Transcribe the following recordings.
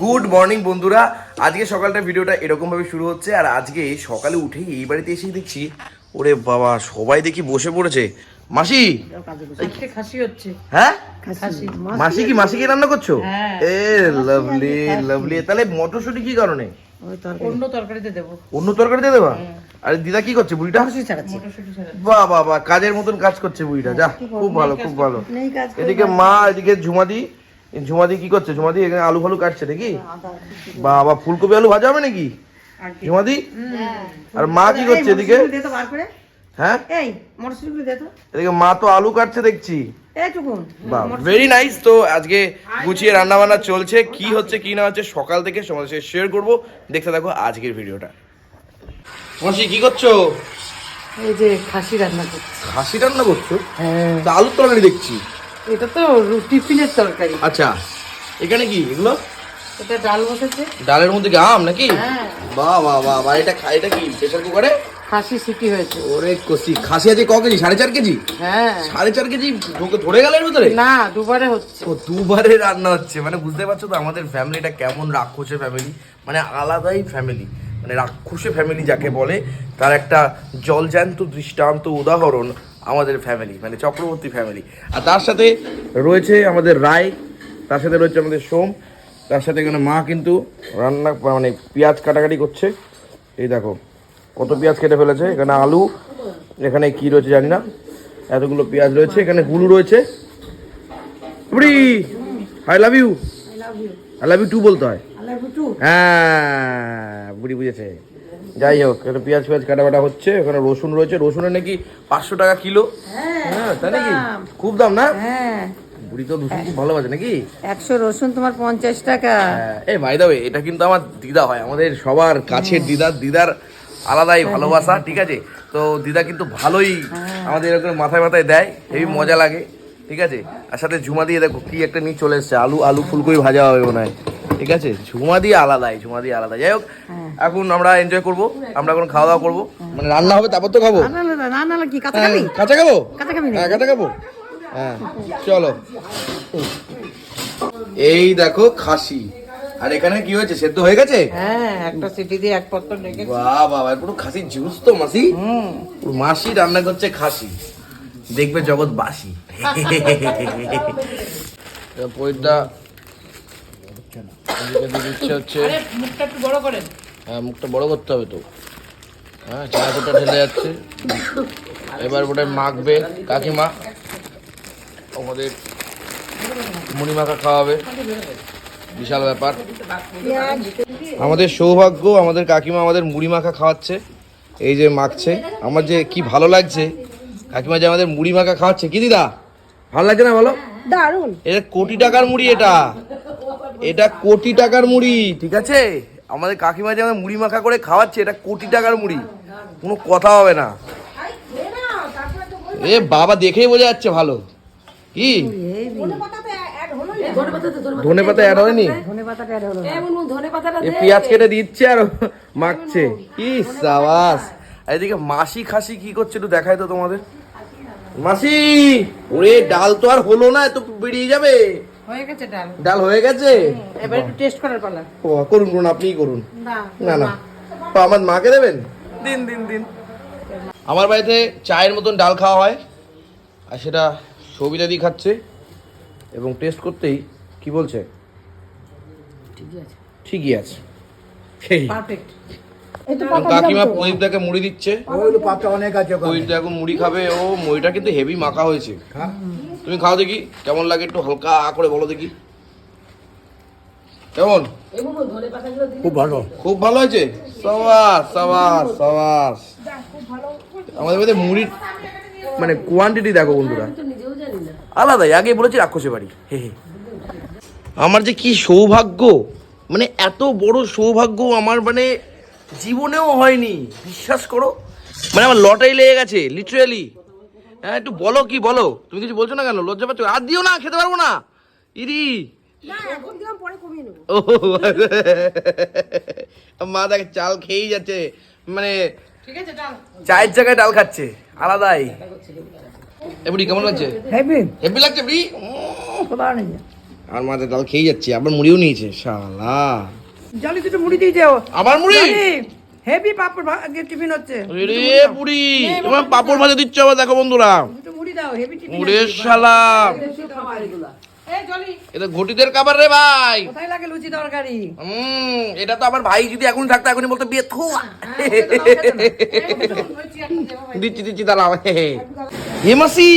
Good morning বন্ধুরা। আজকে সকালটা ভিডিওটা এরকম ভাবে শুরু হচ্ছে আর আজকে সকালে উঠেই এই বাড়িতে এসেই দেখছি ওরে বাবা সবাই দেখি বসে পড়েছে। মাসি! খাসি হচ্ছে। হ্যাঁ? মাসি কি মাসি কি রান্না করছ? হ্যাঁ। এ লাভলি লাভলি তাহলে মটরশুটি কি কারণে? অন্য তরকারিতে দেবো। অন্য তরকারি দিয়ে দেবা আর দিদা কি করছে? বুড়িটা? বাহ বাহ বাহ কাজের মতন কাজ করছে বুড়িটা। যা খুব ভালো খুব ভালো। এদিকে মা এদিকে ঝুমাদি ঝুমাদি কি করছে? ঝুমাদি এখানে আলু ফালু কাটছে নাকি? বাবা ফুলকপি আলু ভাজা হবে নাকি? ঝুমাদি? আর মা কি করছে এদিকে? দে তো বার করে। হ্যাঁ? এই মটরশুঁটিগুলো দে তো। এদিকে মা তো আলু কাটছে দেখছি। বাহ ভেরি নাইস তো আজকে গুছিয়ে রান্না বান্না চলছে। কি হচ্ছে কি না হচ্ছে সকাল থেকে সমাজের সাথে শেয়ার করব। দেখতে থাকো আজকের ভিডিওটা। মাসি কি করছ? এই যে খাসি রান্না করছি। খাসি রান্না করছ? হ্যাঁ। তা আলুর তরকারি দেখছি। এটা তো টিফিনের তরকারি। আচ্ছা এখানে কি? এগুলো? এটা ডাল বসেছে। ডালের মধ্যে কি আম নাকি? হ্যাঁ। বাহ বাহ বাহ বাহ এটা খা- এটা কি? প্রেশার কুকারে? খাসি সিটি হয়েছে। ওরে কষি খাসি আছে ক কেজি? সাড়ে চার কেজি? হ্যাঁ। সাড়ে চার কেজি ঢোকে ধরে গেল এর ভিতরে? না দুবারে হচ্ছে। ও দুবারে রান্না হচ্ছে। মানে বুঝতে পারছ তো আমাদের ফ্যামিলিটা কেমন রাক্ষসের ফ্যামিলি মানে আলাদাই ফ্যামিলি মানে রাক্ষসে ফ্যামিলি যাকে বলে তার একটা জলজ্যান্ত দৃষ্টান্ত উদাহরণ আমাদের ফ্যামিলি মানে চক্রবর্তী ফ্যামিলি আর তার সাথে রয়েছে আমাদের রায় তার সাথে রয়েছে আমাদের সোম তার সাথে এখানে মা কিন্তু রান্না মানে পেঁয়াজ কাটাকাটি করছে। এই দেখো কত পেঁয়াজ কেটে ফেলেছে এখানে আলু এখানে কি রয়েছে জানি না এতগুলো পেঁয়াজ রয়েছে এখানে হুলু রয়েছে। I love you I love you too বলতে হয়। হ্যাঁ বুড়ি বুঝেছে। যাই হোক এটা পেঁয়াজ পেঁয়াজ কাটা বাটা হচ্ছে ওখানে রসুন রয়েছে রসুনের নাকি পাঁচশো টাকা কিলো। হ্যাঁ তাই নাকি? খুব দাম না? হ্যাঁ। বুড়ি তো রসুন খুব ভালোবাসে নাকি? একশো রসুন তোমার পঞ্চাশ টাকা। হ্যাঁ, এই ভাই দাও এটা কিন্তু আমার দিদা হয় আমাদের সবার কাছের দিদার দিদার আলাদাই ভালোবাসা ঠিক আছে? তো দিদা কিন্তু ভালোই আমাদের এরকম মাথায় মাথায় দেয় হেবি মজা লাগে ঠিক আছে? আর সাথে ঝুমা দিয়ে দেখো কি একটা নিয়ে চলে এসছে আলু আলু ফুলকপি ভাজা হবে মনে হয়। ঠিক আছে? ঝুমা দিয়ে আলাদাই ঝুমা দিয়ে আলাদা যাই হোক এখন আমরা এনজয় করব আমরা এখন খাওয়া দাওয়া করব। মানে রান্না হবে তারপর তো খাব? না না না না না কি কাঁচা হ্যাঁ, খাবি? কাঁচা খাব কাঁচা হ্যাঁ কাঁচা খাব। হ্যাঁ চলো। এই দেখো খাসি। আর এখানে কি হয়েছে? সেদ্ধ হয়ে গেছে? হ্যাঁ একটা সিটি দিয়ে এক বাহ পুরো খাসির জুস তো মাসি। পুরো মাসি রান্না করছে খাসি। দেখবে জগৎ বাসি পয়দা হচ্ছে মুখটা একটু বড় করেন। হ্যাঁ মুখটা বড় করতে হবে তো। হ্যাঁ চানাচুরটা ঢেলে যাচ্ছে। এবার ওটা মাখবে। কাকিমা আমাদের মুড়ি মাখা খাওয়াবে। বিশাল ব্যাপার। আমাদের সৌভাগ্য আমাদের কাকিমা আমাদের মুড়ি মাখা খাওয়াচ্ছে। এই যে মাখছে। আমার যে কি ভালো লাগছে। কাকিমা যে আমাদের মুড়ি মাখা খাওয়াচ্ছে। কি দিদা? ভালো লাগছে না বলো? দারুণ এটা কোটি টাকার মুড়ি এটা। এটা কোটি টাকার মুড়ি। ঠিক আছে? আমাদের কাকিমা যে আমাদের মুড়ি মাখা করে খাওয়াচ্ছে এটা কোটি টাকার মুড়ি। কোনো কথা হবে না। এ বাবা দেখেই বোঝা যাচ্ছে ভালো। কি? ধনে পাতা অ্যাড হয়নি? পেঁয়াজ কেটে দিচ্ছে আর মাখছে। কি সাবাস। এদিকে মাসি খাসি কি করছে একটু দেখাই তো তোমাদের। মাসি ওরে ডাল তো আর হলো না এত বেরিয়ে যাবে। হয়ে গেছে ডাল। ডাল হয়ে গেছে? এবার একটু টেস্ট করার পালা। ও করুন করুন আপনিই করুন। না না না। তো আমার মাকে দেবেন? দিন দিন দিন। আমার বাড়িতে চায়ের মতন ডাল খাওয়া হয় আর সেটা সবিতা দি খাচ্ছে এবং টেস্ট করতেই কি বলছে? ঠিকই আছে। ঠিকই আছে। সেই। পারফেক্ট কাকিমা প্রদীপ দাকে মুড়ি দিচ্ছে। ওই পাতা অনেক আছে প্রদীপ দা এখন মুড়ি খাবে। ও মুড়িটা কিন্তু হেভি মাখা হয়েছে। তুমি খাও দেখি কেমন লাগে একটু হালকা করে বলো দেখি। কেমন? খুব ভালো। খুব ভালো হয়েছে? সাবাস সাবাস সাবাস। আমাদের মধ্যে মুড়ির মানে কোয়ান্টিটি দেখো বন্ধুরা। আলাদাই আগে বলেছি রাক্ষসে বাড়ি। হে হে। আমার যে কি সৌভাগ্য মানে এত বড় সৌভাগ্য আমার মানে জীবনেও হয়নি। বিশ্বাস করো। মানে আমার লটারি লেগে গেছে লিটারেলি হ্যাঁ একটু বলো কি বলো? তুমি কিছু বলছো না কেন? লজ্জা পাচ্ছ? আর দিও না খেতে পারব না। ইরি। ও মা দেখে চাল খেয়েই যাচ্ছে। মানে ঠিক আছে চায়ের জায়গায় ডাল খাচ্ছে আলাদাই। এবড়ি কেমন লাগছে? হেভি হেভি লাগছে বড়ি? আর মাঝে ডাল খেয়ে যাচ্ছে আবার মুড়িও নিয়েছে শালা। জলি দুটো মুড়ি দিয়ে যাও। আবার মুড়ি? হেভি পাপড় টিফিন হচ্ছে। রে পুরি এবার পাপড় ভাজা দিচ্ছে আবার দেখো বন্ধুরা। মুড়ি দাও হেভি টিফিন ওরে শালা। এটা ঘটিদের খাবার রে ভাই। কোথায় লাগে লুচি তরকারি? হুম এটা তো আমার ভাই যদি এখন থাকতো এখনই বলতো বিয়ে থু দিচ্ছি দিচ্ছি দাঁড়াও। হে মাসি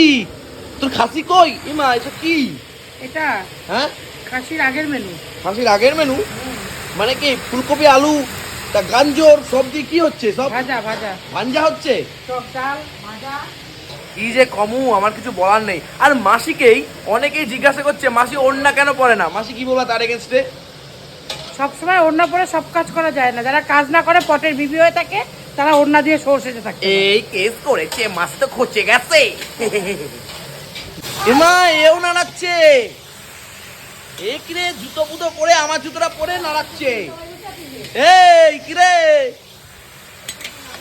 তোর খাসি কই? ইমা এটা কি? এটা হ্যাঁ? খাসির আগের মেনু খাসির আগের মেনু মানে কি ফুলকপি আলু তা গাঞ্জর সবজি কি হচ্ছে? সব ভাজা ভাজা। ভাঞ্জা হচ্ছে? টক ডাল ভাজা। কি যে কমু আমার কিছু বলার নেই। আর মাসিকেই অনেকেই জিজ্ঞাসা করছে মাসি ওড়না কেন পরে না? মাসি কি বলবা তার এগেনস্টে সবসময় ওড়না পরে সব কাজ করা যায় না। যারা কাজ না করে পটের বিবি হয়ে থাকে তারা ওড়না দিয়ে সর সেজে থাকে। এই কেস করেছে মাস তো খচে গেছে। এমা এও নাড়াচ্ছে। এ কিরে জুতো পুতো পরে আমার জুতোটা পরে নাড়াচ্ছে। এই কিরে?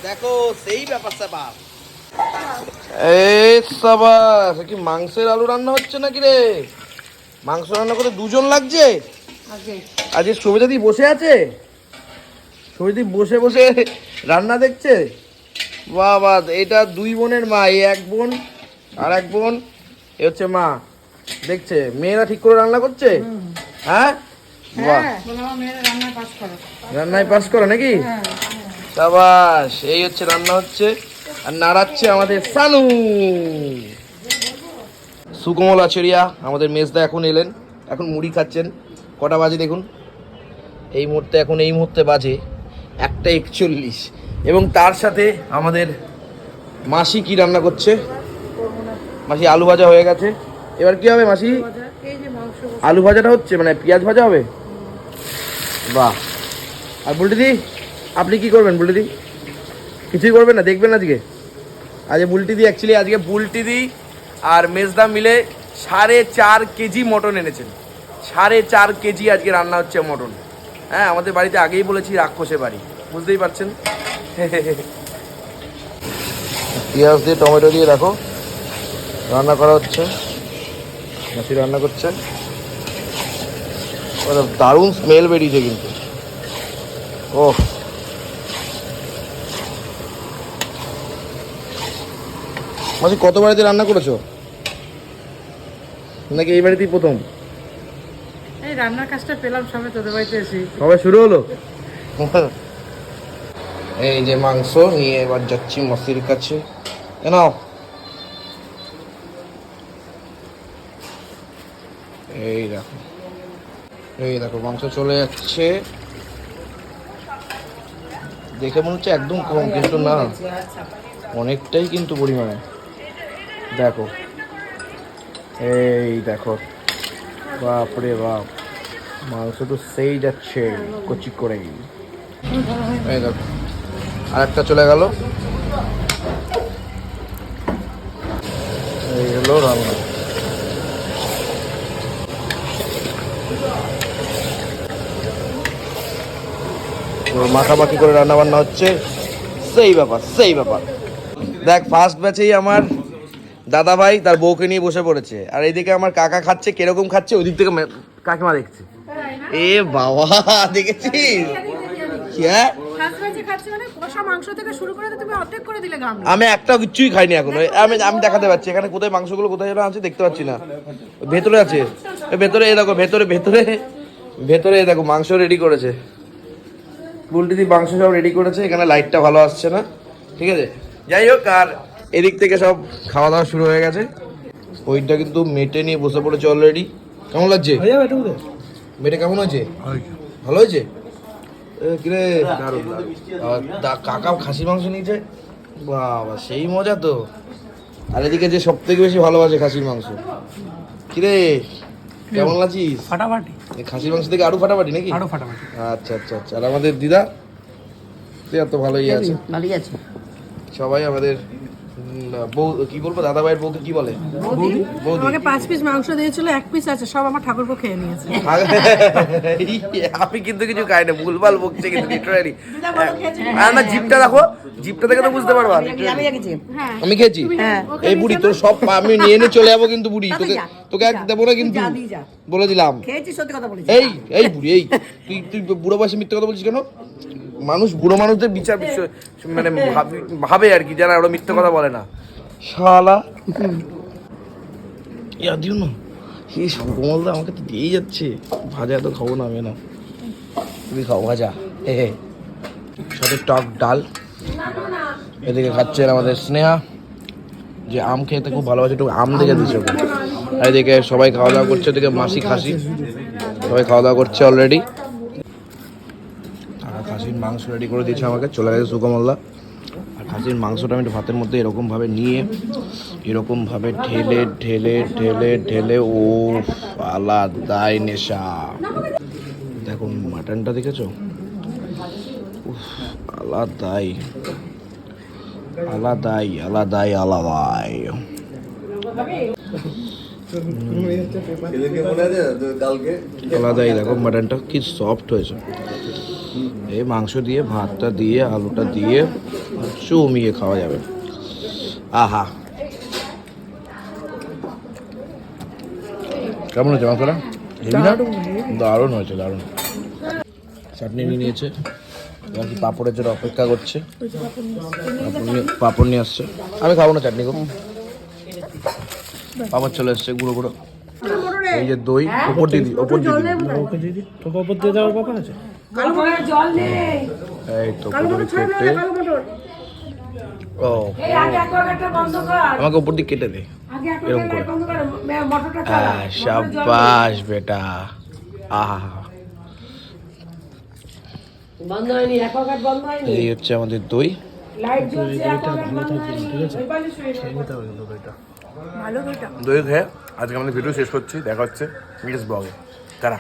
দেখো সেই ব্যাপার স্যাপার। এই সাবাস কি মাংসের আলু রান্না হচ্ছে নাকি রে? মাংস রান্না করতে দুজন লাগছে? আগে। আজকে সবিতাদি বসে আছে? সবিতাদি বসে বসে রান্না দেখছে? বাহ বাহ এটা দুই বোনের মা এই এক বোন আর এক বোন এ হচ্ছে মা। দেখছে মেয়েরা ঠিক করে রান্না করছে? হ্যাঁ? বাহ। হ্যাঁ রান্নায় পাস করো। নাকি? হ্যাঁ সাবাস এই হচ্ছে রান্না হচ্ছে। আর নাড়াচ্ছে আমাদের সানু। সুকমল আচরিয়া আমাদের মেজদা এখন এলেন। এখন মুড়ি খাচ্ছেন। কটা বাজে দেখুন? এই মুহূর্তে এখন এই মুহূর্তে বাজে একটা একচল্লিশ। এবং তার সাথে আমাদের মাসি কি রান্না করছে? মাসি আলু ভাজা হয়ে গেছে। এবার কি হবে মাসি? আলু ভাজাটা হচ্ছে মানে পেঁয়াজ ভাজা হবে? বাহ। আর বুলটিদি আপনি কি করবেন বুলটিদি কিছুই করবেন না, দেখবেন আজকে। আজকে বুলটিদি অ্যাকচুয়ালি আজকে বুলটি বুলটিদি আর মেজদা মিলে সাড়ে চার কেজি মটন এনেছেন। সাড়ে চার কেজি আজকে রান্না হচ্ছে মটন। হ্যাঁ আমাদের বাড়িতে আগেই বলেছি রাক্ষসে বাড়ি। বুঝতেই পারছেন? পেঁয়াজ দিয়ে টমেটো দিয়ে রাখো। রান্না করা হচ্ছে। মাসি রান্না করছে। দারুণ স্মেল বেরিয়েছে কিন্তু। ও মাসি কত বাড়িতে রান্না করেছ? নাকি এই বাড়িতেই প্রথম? এই রান্নার কাজটা পেলাম সবে তোদের বাড়িতে এসে সবে শুরু হলো? এই যে মাংস নিয়ে এবার যাচ্ছি মাসির কাছে। এ নাও। এই দেখো। এই দেখো, মাংস চলে যাচ্ছে দেখে মনে হচ্ছে একদম কম কিন্তু না। অনেকটাই কিন্তু পরিমাণে। দেখো। এই দেখো। বাপরে বাপ। মাংস তো সেই যাচ্ছে, কচি করে। এই দেখো। আরেকটা চলে গেল। এই হলো রান্না। মাখামাখি করে রান্না বান্না হচ্ছে। সেই ব্যাপার সেই ব্যাপার। দেখ ফার্স্ট ব্যাচেই আমার দাদা ভাই তার বউকে নিয়ে বসে পড়েছে। আর এইদিকে আমার কাকা খাচ্ছে কীরকম খাচ্ছে ওই দিক থেকে কাকিমা দেখছে। এ বাবা দেখেছিস? হ্যাঁ? মানে আমি একটা কিচ্ছুই খাইনি এখন। আমি আমি দেখাতে পাচ্ছি এখানে কোথায় মাংসগুলো কোথায় যেন আছে দেখতে পাচ্ছি না। ভেতরে আছে। ভেতরে এই দেখো ভেতরে ভেতরে ভেতরে দেখো মাংস রেডি করেছে। বুলটিদি মাংস সব রেডি করেছে এখানে লাইটটা ভালো আসছে না। ঠিক আছে? যাই হোক আর এদিক থেকে সব খাওয়া দাওয়া শুরু হয়ে গেছে। ওইটা কিন্তু মেটে নিয়ে বসে পড়েছে অলরেডি কেমন লাগছে? মেটে কেমন হয়েছে? ভালো হয়েছে। কিরে? কাকা খাসি মাংস নিয়েছে? বাবা সেই মজা তো। আর এদিকে যে সব থেকে বেশি ভালোবাসে খাসির মাংস। কিরে? কেমন আছিস ফাটাফাটি। খাসির মাংস থেকে আরও ফাটাফাটি নাকি? আরও ফাটাফাটি। আচ্ছা আচ্ছা আচ্ছা। আর আমাদের দিদা? তুই এত ভালোই আছে। ভালোই আছে। সবাই আমাদের বউ কি বলব দাদা ভাইয়ের বউকে কি বলে? আমাকে পাঁচ পিস মাংস দিয়েছিল এক পিস আছে সব আমার ঠাকুরপো খেয়ে নিয়েছে। আমি কিন্তু কিছু খাই না ভুলভাল বকছে কিন্তু লিটারালি না জিপটা দেখো জিপটা দেখে তো বুঝতে পারবা। আমি খেয়েছি? এই বুড়ি তোর সব আমি নিয়ে নিয়ে চলে যাব কিন্তু বুড়ি। তোকে তোকে এক দেবো না কিন্তু বলে দিলাম। খেয়েছি সত্যি কথা বলেছি। এই এই বুড়ি এই। তুই তুই বুড়ো বয়সে মিথ্যে কথা বলছিস কেন? মানুষ বুড়ো মানুষদের বিচার বিশ্ব মানে ভাবি- ভাবে আর কি যারা ওরা মিথ্যে কথা বলে না। শালা। ইয়া দিও না। এই সুকমলদা আমাকে তো দিয়েই যাচ্ছে। ভাজা তো খাব না আমি না। তুমি খাও ভাজা। হে হে। সাথে টক ডাল। এদিকে খাচ্ছেন আমাদের স্নেহা। যে আম খেতে খুব ভালোবাসে একটু আম দেখে দিচ্ছে ওকে। আর এদিকে সবাই খাওয়া দাওয়া করছে এদিকে মাসি খাসি। সবাই খাওয়া দাওয়া করছে অলরেডি খাসির মাংস রেডি করে দিয়েছে আমাকে। চলে গেছে সুকমল্লা আর খাসির মাংসটা আমি একটু ভাতের মধ্যে এরকমভাবে নিয়ে এরকমভাবে ঢেলে ঢেলে ঢেলে ঢেলে ও আলাদাই নেশা। দেখো মাটনটা দেখেছ? উফ, আলাদাই আলাদাই আলাদাই আলাদাই। আলাদাই দেখো মাটনটা কি সফট হয়েছে। এই মাংস দিয়ে ভাতটা দিয়ে আলুটা দিয়ে চুমিয়ে খাওয়া যাবে। আহা। কেমন হয়েছে মাংসটা? দারুণ হয়েছে দারুণ। চাটনি নিয়ে নিয়েছে এবার কি পাঁপড়ের জন্য অপেক্ষা করছে। পাঁপড় নিয়ে- আসছে। আমি খাব না চাটনি গো। পাঁপড় চলে এসছে গুঁড়ো গুঁড়ো। এই যে দই ওপর দিয়ে দিই ওপর দিয়ে দিই এই তো ও। আমাকে উপর দিয়ে কেটে দে। এরকম করে। হ্যাঁ বেটা। আহা। এই হচ্ছে আমাদের দই। দই খেয়ে আজকে আমাদের ভিডিও শেষ করছি দেখা হচ্ছে নেক্সট ব্লগে তারা